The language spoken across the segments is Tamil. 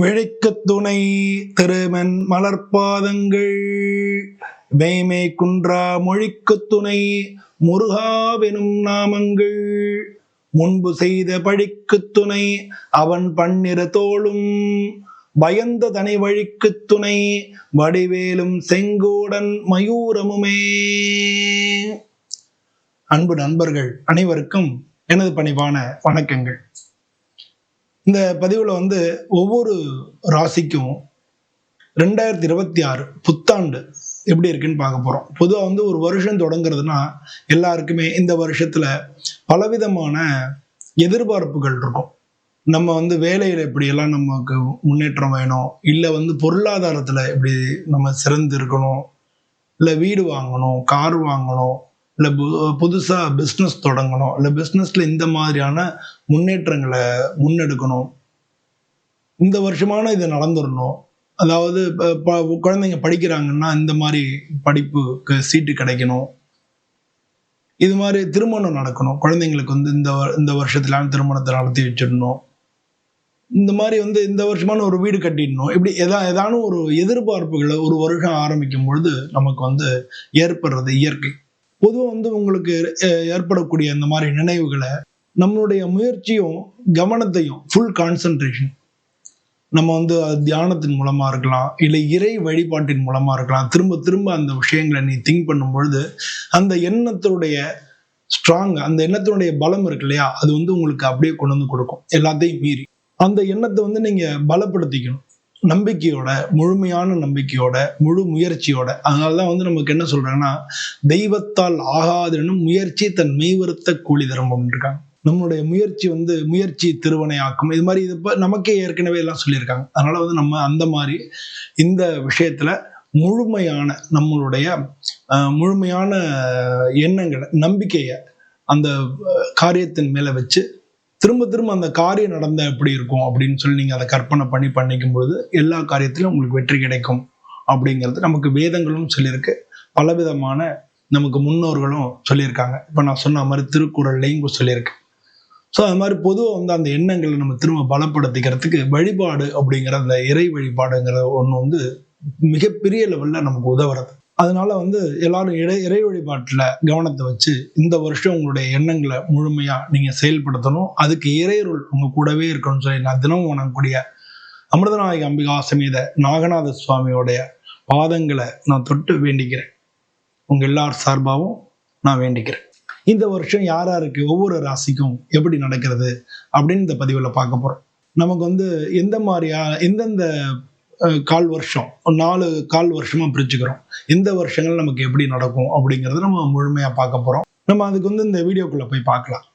விழிக்கு துணை திருமன் மலர்பாதங்கள். வேமை குன்றா மொழிக்கு துணை முருகாவெனும் நாமங்கள். முன்பு செய்த பழிக்கு துணை அவன் பன்னிற தோளும். பயந்த தனி வழிக்கு துணை வடிவேலும் செங்கோடன் மயூரமுமே. அன்பு நண்பர்கள் அனைவருக்கும் எனது பணிவான வணக்கங்கள். இந்த பதிவில் வந்து ஒவ்வொரு ராசிக்கும் ரெண்டாயிரத்தி இருபத்தி ஆறு புத்தாண்டு எப்படி இருக்குன்னு பார்க்க போகிறோம் பொதுவாக வந்து ஒரு வருஷம் தொடங்குறதுனா எல்லாருக்குமே இந்த வருஷத்தில் பலவிதமான எதிர்பார்ப்புகள் இருக்கும். நம்ம வந்து வேலையில் எப்படியெல்லாம் நமக்கு முன்னேற்றம் வேணும் இல்லை வந்து பொருளாதாரத்தில் எப்படி நம்ம சிறந்து இருக்கணும் இல்லை வீடு வாங்கணும் கார் வாங்கணும் இல்லை புதுசாக பிஸ்னஸ் தொடங்கணும். இல்லை பிஸ்னஸில் இந்த மாதிரியான முன்னேற்றங்களை முன்னெடுக்கணும். இந்த வருஷமான இது நடந்துடணும் அதாவது இப்போ ப- குழந்தைங்க படிக்கிறாங்கன்னா இந்த மாதிரி படிப்புக்கு சீட்டு கிடைக்கணும். இது மாதிரி திருமணம் நடக்கணும். குழந்தைங்களுக்கு வந்து இந்த வ- இந்த வருஷத்துல திருமணத்தை நடத்தி வச்சிடணும். இந்த மாதிரி வந்து இந்த வருஷமான ஒரு வீடு கட்டிடணும். இப்படி எதா ஏதானும் ஒரு எதிர்பார்ப்புகளை ஒரு வருஷம் ஆரம்பிக்கும் பொழுது நமக்கு வந்து ஏற்படுறது இயற்கை. பொதுவாக வந்து உங்களுக்கு ஏற்படக்கூடிய இந்த மாதிரி நினைவுகளை நம்மளுடைய முயற்சியும் கவனத்தையும் ஃபுல் கான்சன்ட்ரேஷன் நம்ம வந்து தியானத்தின் மூலமா இருக்கலாம் இல்லை இறை வழிபாட்டின் மூலமா இருக்கலாம். திரும்ப திரும்ப அந்த விஷயங்களை நீ திங்க் பண்ணும் பொழுது அந்த எண்ணத்தினுடைய ஸ்ட்ராங் அந்த எண்ணத்தினுடைய பலம் இருக்கு இல்லையா? அது வந்து உங்களுக்கு அப்படியே கொண்டு வந்து கொடுக்கும். எல்லாத்தையும் மீறி. அந்த எண்ணத்தை வந்து நீங்க பலப்படுத்திக்கணும். நம்பிக்கையோட முழுமையான நம்பிக்கையோட முழு முயற்சியோட அதனால தான் வந்து நமக்கு என்ன சொல்றாங்கன்னா தெய்வத்தால் ஆகாதெனும் முயற்சி தன் மெய்வருத்த கூலி தரும் இருக்காங்க. நம்மளுடைய முயற்சி வந்து முயற்சி திருவனையாக்கும் இது மாதிரி இது நமக்கே ஏற்கனவே எல்லாம் சொல்லியிருக்காங்க. அதனால வந்து நம்ம அந்த மாதிரி இந்த விஷயத்துல முழுமையான நம்மளுடைய முழுமையான எண்ணங்களை நம்பிக்கையை அந்த காரியத்தின் மேல வச்சு திரும்ப திரும்ப அந்த காரியம் நடந்த எப்படி இருக்கும் அப்படின்னு சொல்லி நீங்க அதை கற்பனை பண்ணி பண்ணிக்கும் பொழுது எல்லா காரியத்திலும் உங்களுக்கு வெற்றி கிடைக்கும் அப்படிங்கிறது நமக்கு வேதங்களும் சொல்லியிருக்கு. பலவிதமான நமக்கு முன்னோர்களும் சொல்லியிருக்காங்க. இப்போ நான் சொன்ன மாதிரி திருக்குறள்லையும் சொல்லியிருக்கு. ஸோ அது மாதிரி பொதுவாக வந்து அந்த எண்ணங்களை நம்ம திரும்ப பலப்படுத்திக்கிறதுக்கு வழிபாடு அப்படிங்கிற அந்த இறை வழிபாடுங்கிற ஒன்று வந்து மிகப்பெரிய லெவலில் நமக்கு உதவுறது. அதனால வந்து எல்லாரும் இடை இறை வழிபாட்டில் கவனத்தை வச்சு இந்த வருஷம் உங்களுடைய எண்ணங்களை முழுமையாக நீங்கள் செயல்படுத்தணும். அதுக்கு இறையருள் உங்கள் கூடவே இருக்கணும்னு சொல்லி நான் தினமும் வணங்கக்கூடிய அமிர்தநாயக அம்பிகா சமேத நாகநாத சுவாமியோடைய பாதங்களை நான் தொட்டு வேண்டிக்கிறேன். உங்கள் எல்லார் சார்பாகவும் நான் வேண்டிக்கிறேன். இந்த வருஷம் யார் யாருக்கு ஒவ்வொரு ராசிக்கும் எப்படி நடக்கிறது அப்படின்னு இந்த பதிவில் பார்க்க போகிறோம் நமக்கு வந்து எந்த மாதிரியா எந்தெந்த கால் வருஷம். ஒரு நாலு கால் வருஷமா பிரிச்சுக்கிறோம். இந்த வருஷங்கள் நமக்கு எப்படி நடக்கும் அப்படிங்கிறத நம்ம முழுமையாக பார்க்க போகிறோம் நம்ம அதுக்கு வந்து இந்த வீடியோக்குள்ளே போய் பார்க்கலாம்.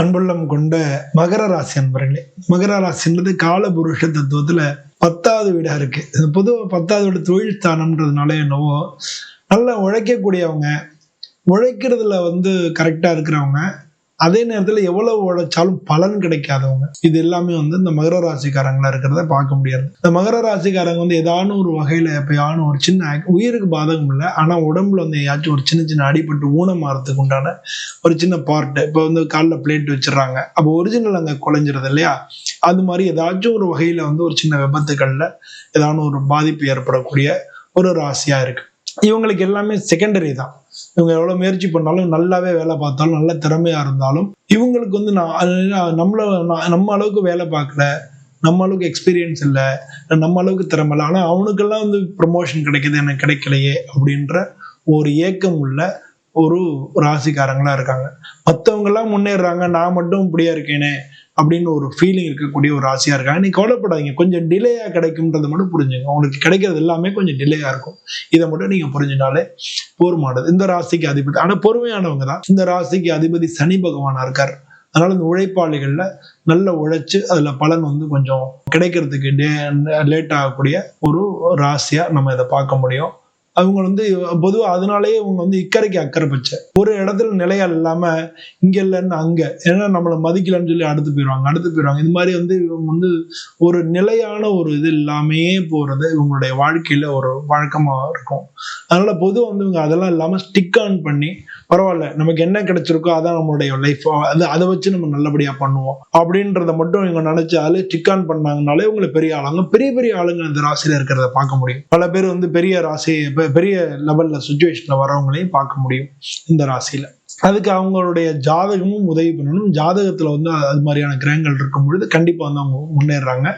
அன்புள்ளம் கொண்ட மகர ராசி அன்பர்களே மகர ராசின்றது காலபுருஷ தத்துவத்துல பத்தாவது வீடா இருக்கு. இது பொதுவாக பத்தாவது வீடு தொழில் ஸ்தானம்ன்றதுனால என்னவோ நல்லா உழைக்கக்கூடியவங்க உழைக்கிறதுல வந்து கரெக்டா இருக்கிறவங்க அதே நேரத்தில் எவ்வளவு உழைச்சாலும் பலன் கிடைக்காதவங்க. இது எல்லாமே வந்து இந்த மகர ராசிக்காரங்களா இருக்கிறத பார்க்க முடியாது. இந்த மகர ராசிக்காரங்க வந்து ஏதான ஒரு வகையில எப்பயானும் ஒரு சின்ன உயிருக்கு பாதகம் இல்லை ஆனா உடம்புல வந்து ஏதாச்சும் ஒரு சின்ன சின்ன அடிபட்டு ஊனமாறதுக்கு உண்டான ஒரு சின்ன பார்ட் இப்போ வந்து காலில் பிளேட் வச்சிடுறாங்க. அப்போ ஒரிஜினல் அங்கே குலைஞ்சிருது இல்லையா? அது மாதிரி ஏதாச்சும் ஒரு வகையில வந்து ஒரு சின்ன விபத்துக்கள்ல ஏதானும் ஒரு பாதிப்பு ஏற்படக்கூடிய ஒரு ராசியா இருக்கு. இவங்களுக்கு எல்லாமே செகண்டரி தான். இவங்க எவ்வளவு முயற்சி பண்ணாலும் நல்லாவே வேலை பார்த்தாலும் நல்ல திறமையா இருந்தாலும் இவங்களுக்கு வந்து நான் நம்மள நான் நம்ம அளவுக்கு வேலை பார்க்கல நம்ம அளவுக்கு எக்ஸ்பீரியன்ஸ் இல்லை நம்ம அளவுக்கு திறமை இல்லை. ஆனால் அவனுக்கெல்லாம் வந்து ப்ரமோஷன் கிடைக்குது எனக்கு கிடைக்கலையே அப்படின்ற ஒரு ஏக்கம் உள்ள ஒரு ராசிக்காரங்களா இருக்காங்க. மற்றவங்கெல்லாம் முன்னேறாங்க நான் மட்டும் இப்படியா இருக்கேனே அப்படின்னு ஒரு ஃபீலிங் இருக்கக்கூடிய ஒரு ராசியாக இருக்காங்க நீ கவலைப்படாதீங்க. கொஞ்சம் டிலேயாக கிடைக்கும்ன்றதை மட்டும் புரிஞ்சுங்க. உங்களுக்கு கிடைக்கிறது எல்லாமே கொஞ்சம் டிலேயாக இருக்கும். இதை மட்டும் நீங்கள் புரிஞ்சுனாலே போர்மானது. இந்த ராசிக்கு அதிபதி ஆனால் பொறுமையானவங்க தான். இந்த ராசிக்கு அதிபதி சனி பகவானாக இருக்கார். அதனால இந்த உழைப்பாளிகளில் நல்ல உழைச்சு அதில் பலன் வந்து கொஞ்சம் கிடைக்கிறதுக்கு லேட் ஆகக்கூடிய ஒரு ராசியாக நம்ம இதை பார்க்க முடியும். அவங்க வந்து பொதுவாக அதனாலேயே இவங்க வந்து இக்கரைக்கு அக்கறை பச்சை ஒரு இடத்துல நிலையா இல்லாம இங்க இல்லைன்னு அங்க. ஏன்னா நம்மளை மதிக்கலன்னு சொல்லி அடுத்து போயிடுவாங்க அடுத்து போயிடுவாங்க. இது மாதிரி வந்து இவங்க வந்து ஒரு நிலையான ஒரு இது இல்லாமையே போறது இவங்களுடைய வாழ்க்கையில ஒரு வழக்கமா இருக்கும். அதனால பொதுவாக வந்து இவங்க அதெல்லாம் இல்லாம ஸ்டிக் ஆன் பண்ணி பரவாயில்ல நமக்கு என்ன கிடைச்சிருக்கோ அதான் நம்மளுடைய லைஃப் அது அதை வச்சு நம்ம நல்லபடியா பண்ணுவோம். அப்படின்றத மட்டும் இவங்க நினைச்சாலே ஸ்டிக் ஆன் பண்ணாங்கனாலே இவங்களை பெரிய ஆளுங்க பெரிய பெரிய ஆளுங்க இந்த ராசியில இருக்கிறத பார்க்க முடியும். பல பேர் வந்து பெரிய ராசி பெரிய லெவல்ல சுச்சுவேஷன்ல வரவங்களையும் பார்க்க முடியும் இந்த ராசியில. அதுக்கு அவங்களுடைய ஜாதகமும் உதவி பண்ணணும். ஜாதகத்துல வந்து அது மாதிரியான கிரகங்கள் இருக்கும் பொழுது கண்டிப்பா வந்து அவங்க முன்னேறாங்க.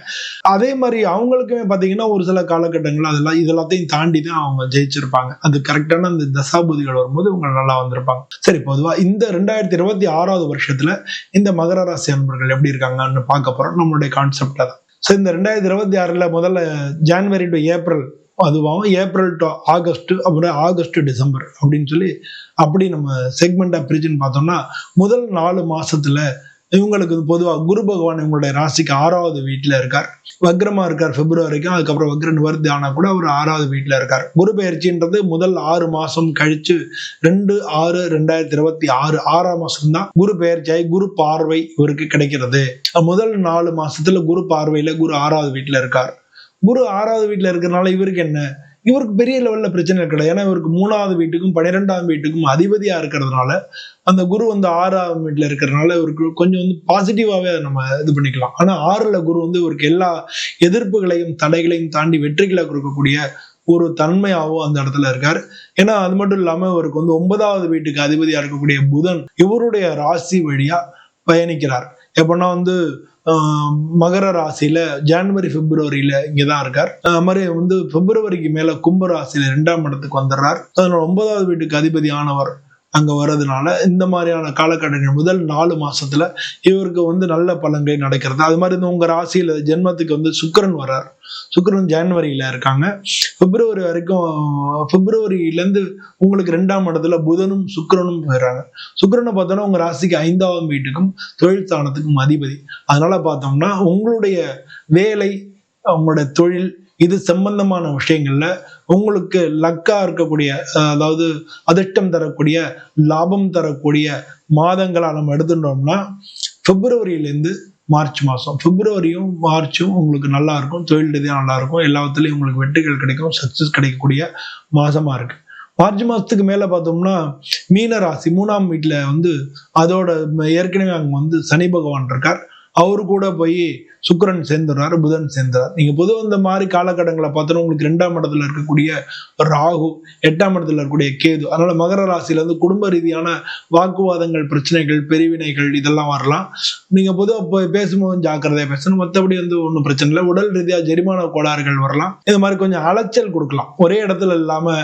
அதே மாதிரி அவங்களுக்குமே பாத்தீங்கன்னா ஒரு சில காலகட்டங்கள் அதெல்லாம் இது எல்லாத்தையும் தாண்டி தான் அவங்க ஜெயிச்சிருப்பாங்க. அது கரெக்டான அந்த தசாபுதிகள் வரும்போது இவங்க நல்லா வந்திருப்பாங்க. சரி பொதுவா இந்த ரெண்டாயிரத்தி இருபத்தி ஆறாவது வருஷத்துல இந்த மகர ராசி அன்பர்கள் எப்படி இருக்காங்கன்னு பார்க்க போறோம். நம்மளுடைய கான்செப்ட்ல தான். ஸோ இந்த ரெண்டாயிரத்தி இருபத்தி ஆறில் முதல்ல ஜான்வரி டு ஏப்ரல் அதுவாகவும் ஏப்ரல் டு ஆகஸ்ட் அப்புறம் ஆகஸ்ட் டிசம்பர் அப்படின்னு சொல்லி அப்படி நம்ம செக்மெண்ட்டாக பிரிச்சுன்னு பார்த்தோம்னா முதல் நாலு மாதத்தில் இவங்களுக்கு பொதுவாக குரு பகவான் இவங்களுடைய ராசிக்கு ஆறாவது வீட்டில் இருக்கார். வக்ரமாக இருக்கார் பிப்ரவரிக்கும் அதுக்கப்புறம் வக்ர நிவர்த்தி ஆனால் கூட அவர் ஆறாவது வீட்டில் இருக்கார். குரு பயிற்சின்றது முதல் ஆறு மாதம் கழித்து ரெண்டு ஆறு ரெண்டாயிரத்தி இருபத்தி ஆறு ஆறாம் மாதம்தான் குரு பயிற்சியாகி குரு பார்வை இவருக்கு கிடைக்கிறது. முதல் நாலு மாதத்தில் குரு பார்வையில் குரு ஆறாவது வீட்டில் இருக்கார். குரு ஆறாவது வீட்டில் இருக்கிறனால இவருக்கு என்ன? இவருக்கு பெரிய லெவலில் பிரச்சனை கிடையாது ஏன்னா இவருக்கு மூணாவது வீட்டுக்கும் பன்னிரெண்டாம் வீட்டுக்கும் அதிபதியாக இருக்கிறதுனால அந்த குரு வந்து ஆறாவது வீட்டில் இருக்கிறதுனால இவருக்கு கொஞ்சம் வந்து பாசிட்டிவாகவே அதை நம்ம இது பண்ணிக்கலாம். ஆனால் ஆறில் குரு வந்து இவருக்கு எல்லா எதிர்ப்புகளையும் தடைகளையும் தாண்டி வெற்றிகளை கொடுக்கக்கூடிய ஒரு தன்மையாகவும் அந்த இடத்துல இருக்கார். ஏன்னா அது மட்டும் இல்லாமல் இவருக்கு வந்து ஒன்பதாவது வீட்டுக்கு அதிபதியாக இருக்கக்கூடிய புதன் இவருடைய ராசி வழியா பயணிக்கிறார். எப்படின்னா வந்து மகர ராசியில ஜனவரி பிப்ரவரியில இங்கதான் இருக்கார். மாதிரி வந்து பிப்ரவரிக்கு மேல கும்ப ராசியில ரெண்டாம் இடத்துக்கு வந்துடுறார். அதனால ஒன்பதாவது வீட்டுக்கு அதிபதி ஆனவர் அங்கே வர்றதுனால இந்த மாதிரியான காலகட்டங்கள் முதல் நாலு மாசத்துல இவருக்கு வந்து நல்ல பலன்கள் நடக்கிறது. அது மாதிரி இந்த உங்க ராசியில ஜென்மத்துக்கு வந்து சுக்கரன் வர்றார். சுக்கரன் ஜனவரியில இருக்காங்க. பிப்ரவரி வரைக்கும் பிப்ரவரியிலேருந்து உங்களுக்கு ரெண்டாம் இடத்துல புதனும் சுக்கரனும் போயிடுறாங்க சுக்கரனை பார்த்தோன்னா உங்க ராசிக்கு ஐந்தாவது வீட்டுக்கும் தொழில் ஸ்தானத்துக்கும் அதிபதி. அதனால பார்த்தோம்னா உங்களுடைய வேலை உங்களுடைய தொழில் இது சம்பந்தமான விஷயங்கள்ல உங்களுக்கு லக்கா இருக்கக்கூடிய அதாவது அதிர்ஷ்டம் தரக்கூடிய லாபம் தரக்கூடிய மாதங்களா நம்ம எடுத்துட்டோம்னா பிப்ரவரியிலேருந்து மார்ச் மாதம் பிப்ரவரியும் மார்ச்சும் உங்களுக்கு நல்லா இருக்கும். தொழில் ரீதியாக நல்லா இருக்கும். எல்லாத்துலேயும் உங்களுக்கு வெற்றிகள் கிடைக்கும். சக்ஸஸ் கிடைக்கக்கூடிய மாதமாக இருக்கு. மார்ச் மாதத்துக்கு மேலே பார்த்தோம்னா மீன ராசி மூணாம் வீட்டில் வந்து அதோட ஏற்கனவே அங்கே வந்து சனி பகவான் இருக்கார். அவரு கூட போய் சுக்கரன் சேர்ந்துடுறாரு புதன் சேர்ந்துறார் நீங்க பொதுவாக இந்த மாதிரி காலகட்டங்களை பார்த்தோன்னா உங்களுக்கு ரெண்டாம் இடத்துல இருக்கக்கூடிய ராகு எட்டாம் இடத்துல இருக்கக்கூடிய கேது. அதனால மகர ராசியில இருந்து குடும்ப ரீதியான வாக்குவாதங்கள் பிரச்சனைகள் பிரிவினைகள் இதெல்லாம் வரலாம். நீங்க பொதுவாக போய் பேசும்போது ஜாக்கிரதையா பேசணும். மற்றபடி வந்து ஒன்றும் பிரச்சனை இல்லை. உடல் ரீதியா ஜெரிமான கோளாறுகள் வரலாம். இது மாதிரி கொஞ்சம் அலைச்சல் கொடுக்கலாம். ஒரே இடத்துல இல்லாம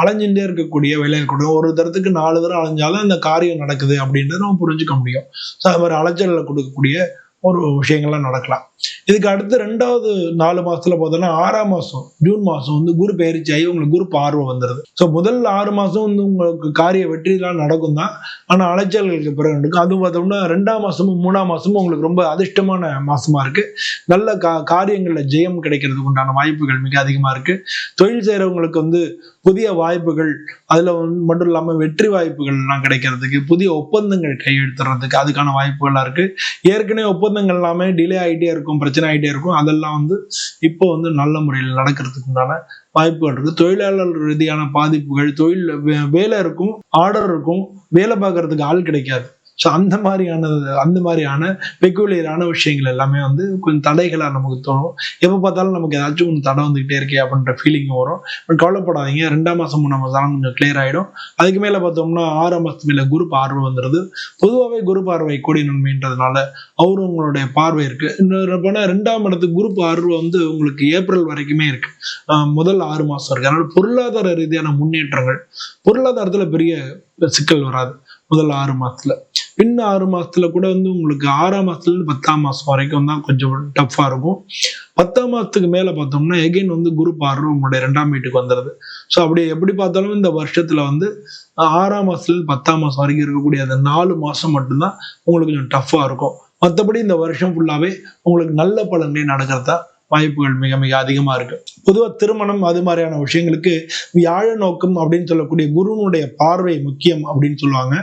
அலைஞ்சுட்டே இருக்கக்கூடிய வேலைகள் கொடுக்கும் ஒரு தரத்துக்கு நாலு தரம் அலைஞ்சாலும் அந்த காரியம் நடக்குது அப்படின்றத நம்ம புரிஞ்சுக்க முடியும். ஸோ அது மாதிரி அலைச்சல்ல கொடுக்கக்கூடிய ஒரு விஷயங்கள்லாம் நடக்கலாம். இதுக்கு அடுத்து ரெண்டாவது நாலு மாசத்துல பார்த்தோம்னா ஆறாம் மாசம் ஜூன் மாசம் வந்து குரு பயிற்சி ஆகி உங்களுக்கு குரு பார்வை வந்துடுது ஸோ முதல் ஆறு மாசம் வந்து உங்களுக்கு காரிய வெற்றிலாம் நடக்கும் தான் ஆனா அலைச்சல்களுக்கு பிறகு நடக்கும். அதுவும் பார்த்தோம்னா ரெண்டாம் மாசமும் மூணாம் மாசமும் உங்களுக்கு ரொம்ப அதிர்ஷ்டமான மாசமா இருக்கு. நல்ல கா காரியங்கள்ல ஜெயம் கிடைக்கிறதுக்கு உண்டான வாய்ப்புகள் மிக அதிகமா இருக்கு. தொழில் செய்யறவங்களுக்கு வந்து புதிய வாய்ப்புகள் அதுல வந்து மட்டும் இல்லாம வெற்றி வாய்ப்புகள்லாம் கிடைக்கிறதுக்கு புதிய ஒப்பந்தங்கள் கையெழுத்துறதுக்கு அதுக்கான வாய்ப்புகள்லாம் இருக்கு. ஏற்கனவே ஒப்பந்தங்கள் எல்லாமே டிலே ஆகிட்டே இருக்கும் பிரச்சனை ஆகிட்டே இருக்கும். அதெல்லாம் வந்து இப்போ வந்து நல்ல முறையில் நடக்கிறதுக்கு உண்டான வாய்ப்புகள் இருக்கு. தொழிலாளர் ரீதியான பாதிப்புகள் தொழில் வே- வேலை இருக்கும் ஆர்டர் இருக்கும் வேலை பார்க்கறதுக்கு ஆள் கிடைக்காது. ஸோ அந்த மாதிரியான அந்த மாதிரியான பெக்குலியரான விஷயங்கள் எல்லாமே வந்து கொஞ்சம் தடைகளாக நமக்கு தோணும். எப்போ பார்த்தாலும் நமக்கு ஏதாச்சும் ஒன்று தடை வந்துகிட்டே இருக்கே அப்படின்ற ஃபீலிங் வரும். பட் கவலைப்படாதீங்க. ரெண்டாம் மாதம் மூணாம் மாதம் கொஞ்சம் கிளியர் ஆகிடும் அதுக்கு மேலே பார்த்தோம்னா ஆறாம் மாதத்து மேலே குரு பார்வை வந்துடுது பொதுவாகவே குரு பார்வை கூடிய நன்மைன்றதுனால அவரும் உங்களுடைய பார்வை இருக்குது இன்னொரு போனால் ரெண்டாம் இடத்துக்கு குரு பார்வை வந்து உங்களுக்கு ஏப்ரல் வரைக்குமே இருக்கு. முதல் ஆறு மாதம் இருக்கு. அதனால் பொருளாதார ரீதியான முன்னேற்றங்கள் பொருளாதாரத்தில் பெரிய சிக்கல் வராது. முதல் ஆறு மாதத்தில் பின் ஆறு மாசத்துல கூட வந்து உங்களுக்கு ஆறாம் மாசத்துல இருந்து பத்தாம் மாசம் வரைக்கும் தான் கொஞ்சம் டஃப்பா இருக்கும். பத்தாம் மாசத்துக்கு மேல பார்த்தோம்னா எகைன் வந்து குரு பார்வை உங்களுடைய ரெண்டாம் வீட்டுக்கு வந்துடுது ஸோ அப்படி எப்படி பார்த்தாலும் இந்த வருஷத்துல வந்து ஆறாம் மாசத்துல இருந்து பத்தாம் மாசம் வரைக்கும் இருக்கக்கூடிய அந்த நாலு மாசம் மட்டும்தான் உங்களுக்கு கொஞ்சம் டஃப்பா இருக்கும். மற்றபடி இந்த வருஷம் ஃபுல்லாவே உங்களுக்கு நல்ல பலன்களே நடக்கிறதா வாய்ப்புகள் மிக மிக அதிகமாக இருக்கு. பொதுவாக திருமணம் அது மாதிரியான விஷயங்களுக்கு வியாழ நோக்கம் அப்படின்னு சொல்லக்கூடிய குருவனுடைய பார்வை முக்கியம் அப்படின்னு சொல்லுவாங்க.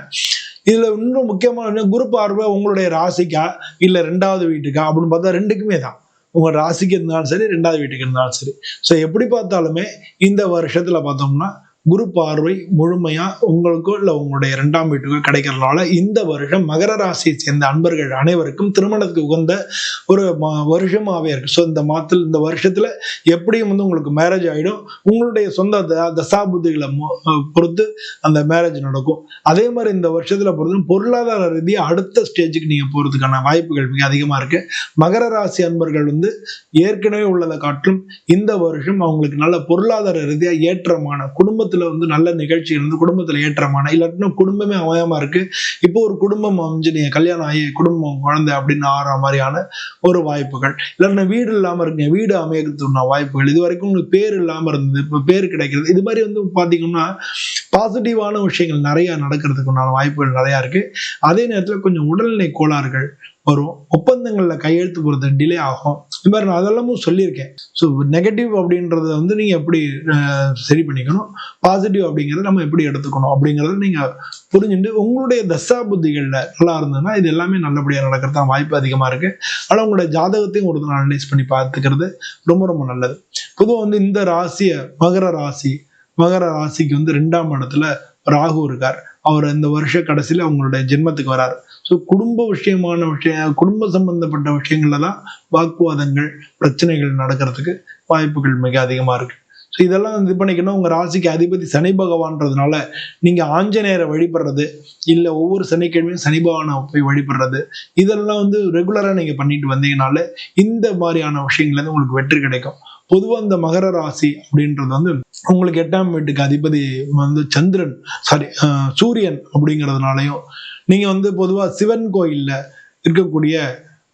இதுல இன்னும் முக்கியமான குரூப் குரு பார்வை உங்களுடைய ராசிக்கா? இல்ல ரெண்டாவது வீட்டுக்கா? அப்படின்னு பார்த்தா ரெண்டுக்குமே தான். உங்க ராசிக்கு இருந்தாலும் சரி ரெண்டாவது வீட்டுக்கு இருந்தாலும் சரி. ஸோ எப்படி பார்த்தாலுமே இந்த வருஷத்துல பார்த்தோம்னா குரு பார்வை முழுமையா உங்களுக்கோ இல்லை உங்களுடைய இரண்டாம் வீட்டுக்கோ கிடைக்கிறதுனால இந்த வருஷம் மகர ராசியை சேர்ந்த அன்பர்கள் அனைவருக்கும் திருமணத்துக்கு உகந்த ஒரு வருஷமாகவே வருஷமாவே இருக்கு. ஸோ இந்த மாதத்தில் இந்த வருஷத்துல எப்படியும் வந்து உங்களுக்கு மேரேஜ் ஆயிடும். உங்களுடைய சொந்த த- தசாபுத்திகளை பொறுத்து அந்த மேரேஜ் நடக்கும். அதே மாதிரி இந்த வருஷத்துல பொறுத்து பொருளாதார ரீதியாக அடுத்த ஸ்டேஜுக்கு நீங்க போறதுக்கான வாய்ப்புகள் மிக அதிகமா இருக்கு. மகர ராசி அன்பர்கள் வந்து ஏற்கனவே உள்ளதை காட்டிலும் இந்த வருஷம் அவங்களுக்கு நல்ல பொருளாதார ரீதியா ஏற்றமான குடும்பத்தை வந்து நல்ல நிகழ்ச்சிகள் இருந்து குடும்பத்துல ஏற்றமான இல்லாட்டினா குடும்பமே அமையாம இருக்கு. இப்போ ஒரு குடும்பம் அமைஞ்சு நீங்க கல்யாணம் ஆகி குடும்பம் குழந்தை அப்படின்னு ஆற மாதிரியான ஒரு வாய்ப்புகள். இல்லாட்டினா வீடு இல்லாம இருக்குங்க வீடு அமையறதுக்கான வாய்ப்புகள். இது வரைக்கும் உங்களுக்கு பேர் இல்லாம இருந்தது இப்போ பேர் கிடைக்கிறது. இது மாதிரி வந்து பாத்தீங்கன்னா பாசிட்டிவான விஷயங்கள் நிறைய நடக்கிறதுக்கு உண்டான வாய்ப்புகள் நிறைய இருக்கு. அதே நேரத்துல கொஞ்சம் உடல்நிலை கோளாறுகள் வரும். ஒப்பந்தங்களில் கையெழுத்து போகிறது டிலே ஆகும். இது மாதிரி நான் அதெல்லாமும் சொல்லியிருக்கேன். ஸோ நெகட்டிவ் அப்படின்றத வந்து நீங்கள் எப்படி சரி பண்ணிக்கணும்? பாசிட்டிவ் அப்படிங்கிறத நம்ம எப்படி எடுத்துக்கணும்? அப்படிங்கிறத நீங்கள் புரிஞ்சுட்டு உங்களுடைய தசா புத்திகளில் நல்லா இருந்ததுன்னா இது எல்லாமே நல்லபடியாக நடக்கிறது தான் வாய்ப்பு அதிகமாக இருக்குது ஆனால் உங்களுடைய ஜாதகத்தையும் ஒரு நாள் அனலைஸ் பண்ணி பார்த்துக்கிறது ரொம்ப ரொம்ப நல்லது. பொதுவாக வந்து இந்த ராசியை மகர ராசி மகர ராசிக்கு வந்து ரெண்டாம் இடத்துல ராகு இருக்கார். அவர் இந்த வருஷ கடைசியில் அவங்களுடைய ஜென்மத்துக்கு வராரு. ஸோ குடும்ப விஷயமான விஷயம் குடும்ப சம்பந்தப்பட்ட விஷயங்கள்ல தான் வாக்குவாதங்கள் பிரச்சனைகள் நடக்கிறதுக்கு வாய்ப்புகள் மிக அதிகமாக இருக்கு. ஸோ இதெல்லாம் இது பண்ணிக்கணும். உங்கள் ராசிக்கு அதிபதி சனி பகவான்றதுனால நீங்கள் ஆஞ்சநேயரை வழிபடுறது இல்லை ஒவ்வொரு சனிக்கிழமையும் சனி பகவானை போய் வழிபடுறது இதெல்லாம் வந்து ரெகுலராக நீங்கள் பண்ணிட்டு வந்தீங்கனாலே இந்த மாதிரியான விஷயங்கள்லேருந்து உங்களுக்கு வெற்றி கிடைக்கும். பொதுவாக இந்த மகர ராசி அப்படின்றது வந்து உங்களுக்கு எட்டாம் வீட்டுக்கு அதிபதி வந்து சந்திரன் சாரி சூரியன் அப்படிங்கிறதுனாலையும் நீங்க வந்து பொதுவா சிவன் கோயில்ல இருக்கக்கூடிய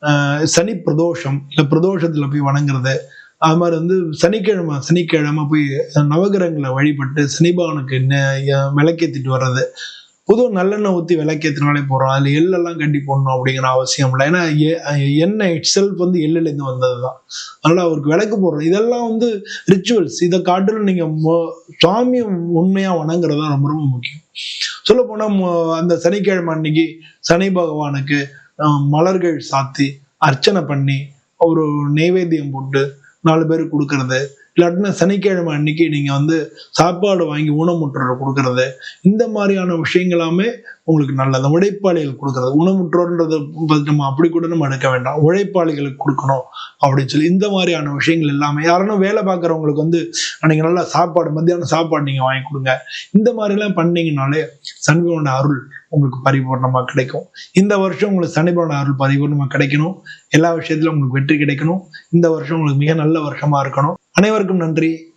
ஆஹ், சனி பிரதோஷம் இல்லை பிரதோஷத்துல போய் வணங்குறது அது மாதிரி வந்து சனிக்கிழமை சனிக்கிழமை போய் நவகிரகங்களை வழிபட்டு சனிபகனுக்கு என்ன விளக்கேத்திட்டு வர்றது பொதுவாக நல்லெண்ணெய் ஊற்றி விளக்கேற்றினாலே போகிறோம் அதில் எள்ளெல்லாம் கட்டி போடணும் அப்படிங்கிற அவசியம் இல்லை. ஏன்னா எ- எண்ணெய் இட் செல்ஃப் வந்து எள்ளுலேருந்து வந்தது தான் அதனால் அவருக்கு விளக்கு போடுறோம். இதெல்லாம் வந்து ரிச்சுவல்ஸ் இதை காட்டிலும் நீங்கள் சுவாமியை உண்மையாக வணங்குறது தான் ரொம்ப ரொம்ப முக்கியம். சொல்ல போனால் அந்த சனிக்கிழமை அன்னைக்கு சனி பகவானுக்கு மலர்கள் சாத்தி அர்ச்சனை பண்ணி ஒரு நெய்வேத்தியம் போட்டு நாலு பேருக்கு கொடுக்கறது. இல்லாட்டினா சனிக்கிழமை அன்னைக்கு நீங்கள் வந்து சாப்பாடு வாங்கி ஊனமுற்றோர் கொடுக்கறது இந்த மாதிரியான விஷயங்களாமே உங்களுக்கு நல்லது. உழைப்பாளிகள் கொடுக்கறது. ஊனமுற்றோர்ன்றது நம்ம அப்படி கூட நம்ம எடுக்க வேண்டாம். உழைப்பாளிகளுக்கு கொடுக்கணும் அப்படின்னு சொல்லி இந்த மாதிரியான விஷயங்கள் எல்லாமே யாருன்னா வேலை பார்க்குறவங்களுக்கு வந்து அன்னைக்கு நல்லா சாப்பாடு மத்தியானம் சாப்பாடு நீங்கள் வாங்கி கொடுங்க. இந்த மாதிரிலாம் பண்ணீங்கனாலே சனிபவனோட அருள் உங்களுக்கு பரிபூர்ணமாக கிடைக்கும். இந்த வருஷம் உங்களுக்கு சனிபவன அருள் பரிபூர்ணமாக கிடைக்கணும். எல்லா விஷயத்திலும் உங்களுக்கு வெற்றி கிடைக்கணும். இந்த வருஷம் உங்களுக்கு மிக நல்ல வருஷமாக இருக்கணும். அனைவருக்கும் நன்றி.